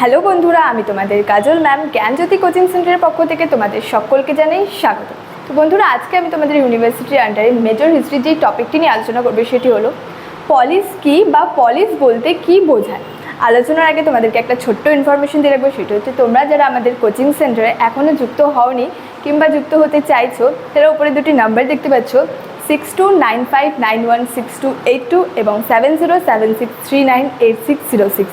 Hello বন্ধুরা, আমি তোমাদের কাজল ম্যাম জ্ঞানজ্যোতি কোচিং সেন্টারের পক্ষ থেকে তোমাদের সকলকে জানাই স্বাগত। তো বন্ধুরা, আজকে আমি তোমাদের ইউনিভার্সিটির আন্ডারে মেজর হিস্ট্রি যে টপিকটি নিয়ে আলোচনা করবে সেটি হলো পলিস কি বা পলিস বলতে কি বোঝায়? আলোচনার আগে তোমাদেরকে একটা ছোট্ট ইনফরমেশন দিয়ে রাখব, সেটা হচ্ছে তোমরা যারা আমাদের কোচিং সেন্টারে এখনও যুক্ত হওনি কিংবা যুক্ত হতে চাইছো, তারা উপরে দুটি নাম্বার দেখতে পাচ্ছ six two nine five nine one six two eight two এবং seven zero seven six three nine eight six zero six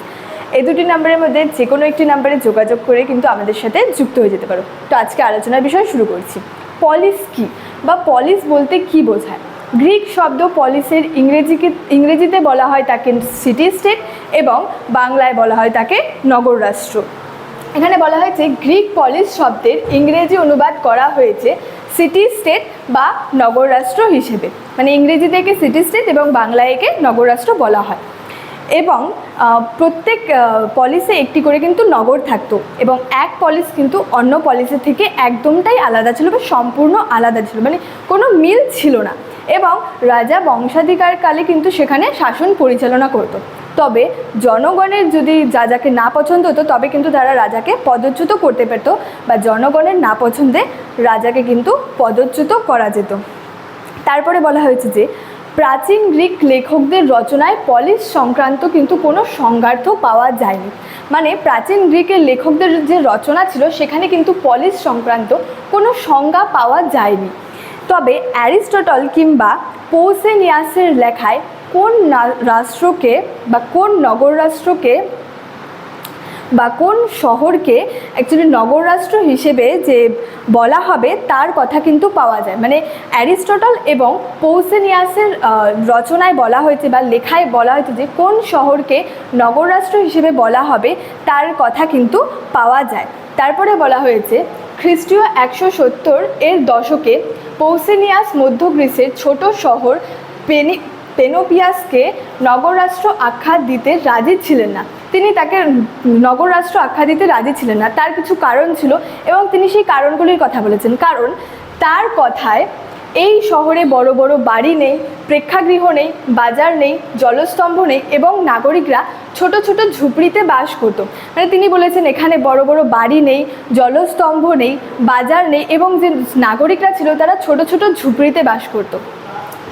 এই দুটি নাম্বারের মধ্যে যে কোনো একটি নাম্বারে যোগাযোগ করে কিন্তু আমাদের সাথে যুক্ত হয়ে যেতে পারো। তো আজকে আলোচনার বিষয় শুরু করছি। পলিস কি? বা পলিস বলতে কি বোঝায়? গ্রিক শব্দ পলিসের ইংরেজিকে, ইংরেজিতে বলা হয় তাকে সিটি স্টেট এবং বাংলায় বলা হয় তাকে নগর রাষ্ট্র। এখানে বলা হয়েছে গ্রিক পলিস শব্দের ইংরেজি অনুবাদ করা হয়েছে সিটি স্টেট বা নগর রাষ্ট্র হিসেবে। মানে ইংরেজি থেকে সিটি স্টেট এবং বাংলায় একে নগর রাষ্ট্র বলা হয়। এবং প্রত্যেক পলিসে একটি করে কিন্তু নগর থাকতো এবং এক পলিস কিন্তু অন্য পলিসের থেকে একদমটাই আলাদা ছিল বা সম্পূর্ণ আলাদা ছিল মানে কোনো মিল ছিল না এবং রাজা বংশাধিকার কালে কিন্তু সেখানে শাসন পরিচালনা করতো। তবে জনগণের যদি যাকে না পছন্দ হতো, তবে কিন্তু তারা রাজাকে পদচ্যুত করতে পারতো বা জনগণের না পছন্দে রাজাকে কিন্তু পদচ্যুত করা যেত। তারপরে বলা হয়েছে যে প্রাচীন গ্রিক লেখকদের রচনায় পলিশ সংক্রান্ত কিন্তু কোনো সংজ্ঞার্থ পাওয়া যায়নি। মানে প্রাচীন গ্রিকের লেখকদের যে রচনা ছিল, সেখানে কিন্তু পলিশ সংক্রান্ত কোনো সংজ্ঞা পাওয়া যায়নি। তবে অ্যারিস্টটল কিংবা পৌসেনিয়াসের লেখায় কোন রাষ্ট্রকে বা কোন নগর রাষ্ট্রকে বা কোন শহরকে অ্যাকচুয়ালি নগররাষ্ট্র হিসেবে যে বলা হবে, তার কথা কিন্তু পাওয়া যায়। মানে অ্যারিস্টটল এবং পৌসেনিয়াসের রচনায় বলা হয়েছে বা লেখায় বলা হয়েছে যে কোন শহরকে নগররাষ্ট্র হিসেবে বলা হবে, তার কথা কিন্তু পাওয়া যায়। তারপরে বলা হয়েছে, খ্রিস্টীয় একশো সত্তর এর দশকে পৌসেনিয়াস মধ্য গ্রিসের ছোট শহর পেনি, পেনোপিয়াসকে নগররাষ্ট্র আখ্যা দিতে রাজি ছিলেন না। তিনি তাকে নগররাষ্ট্র আখ্যা দিতে রাজি ছিলেন না। তার কিছু কারণ ছিল এবং তিনি সেই কারণগুলির কথা বলেছেন। কারণ তার কথায় এই শহরে বড় বড় বাড়ি নেই, প্রেক্ষাগৃহ নেই, বাজার নেই, জলস্তম্ভ নেই এবং নাগরিকরা ছোট ছোট ঝুপড়িতে বাস করত। মানে তিনি বলেছেন, এখানে বড় বড় বাড়ি নেই, জলস্তম্ভ নেই, বাজার নেই এবং যে নাগরিকরা ছিল তারা ছোট ছোট ঝুপড়িতে বাস করতো।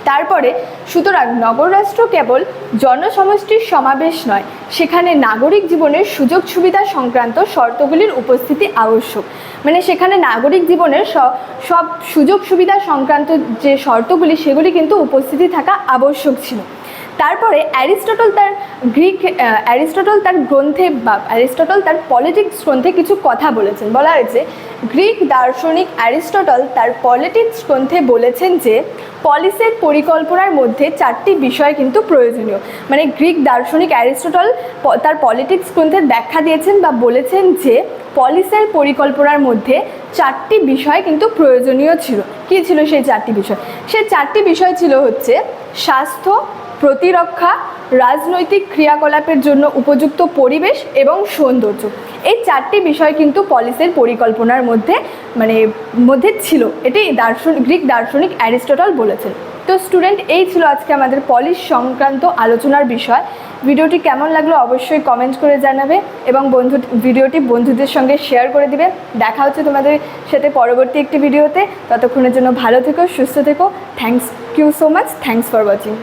তারপরে, সুতরাং নগররাষ্ট্র কেবল জনসমষ্টির সমাবেশ নয়, সেখানে নাগরিক জীবনের সুযোগ সুবিধা সংক্রান্ত শর্তগুলির উপস্থিতি আবশ্যক। মানে সেখানে নাগরিক জীবনের সব সুযোগ সুবিধা সংক্রান্ত যে শর্তগুলি, সেগুলি কিন্তু উপস্থিতি থাকা আবশ্যক ছিল। তারপরে অ্যারিস্টটল তার গ্রিক অ্যারিস্টটল তার গ্রন্থে বা অ্যারিস্টটল তার পলিটিক্স গ্রন্থে কিছু কথা বলেছেন। বলা হয়েছে, গ্রিক দার্শনিক অ্যারিস্টটল তার পলিটিক্স গ্রন্থে বলেছেন যে পলিসের পরিকল্পনার মধ্যে চারটি বিষয় কিন্তু প্রয়োজনীয়। মানে গ্রিক দার্শনিক অ্যারিস্টোটল তার পলিটিক্স গ্রন্থের ব্যাখ্যা দিয়েছেন বা বলেছেন যে, পলিসের পরিকল্পনার মধ্যে চারটি বিষয় কিন্তু প্রয়োজনীয় ছিল। কী ছিল সেই চারটি বিষয়? সেই চারটি বিষয় ছিল হচ্ছে, স্বাস্থ্য প্রতিরক্ষা, রাজনৈতিক ক্রিয়াকলাপের জন্য উপযুক্ত পরিবেশ এবং সৌন্দর্য। এই চারটি বিষয় কিন্তু পলিসের পরিকল্পনার মধ্যে মানে মধ্যে ছিল। এটি দার্শনিক গ্রিক দার্শনিক অ্যারিস্টটল বলেছেন। তো স্টুডেন্ট, এই ছিল আজকে আমাদের পলিশ সংক্রান্ত আলোচনার বিষয়। ভিডিওটি কেমন লাগল অবশ্যই কমেন্ট করে জানাবে এবং বন্ধু, ভিডিওটি বন্ধুদের সঙ্গে শেয়ার করে দিবে। দেখা হচ্ছে তোমাদের সাথে পরবর্তী একটি ভিডিওতে। ততক্ষণের জন্য ভালো থেকো, সুস্থ থেকো। Thanks you so much thanks for watching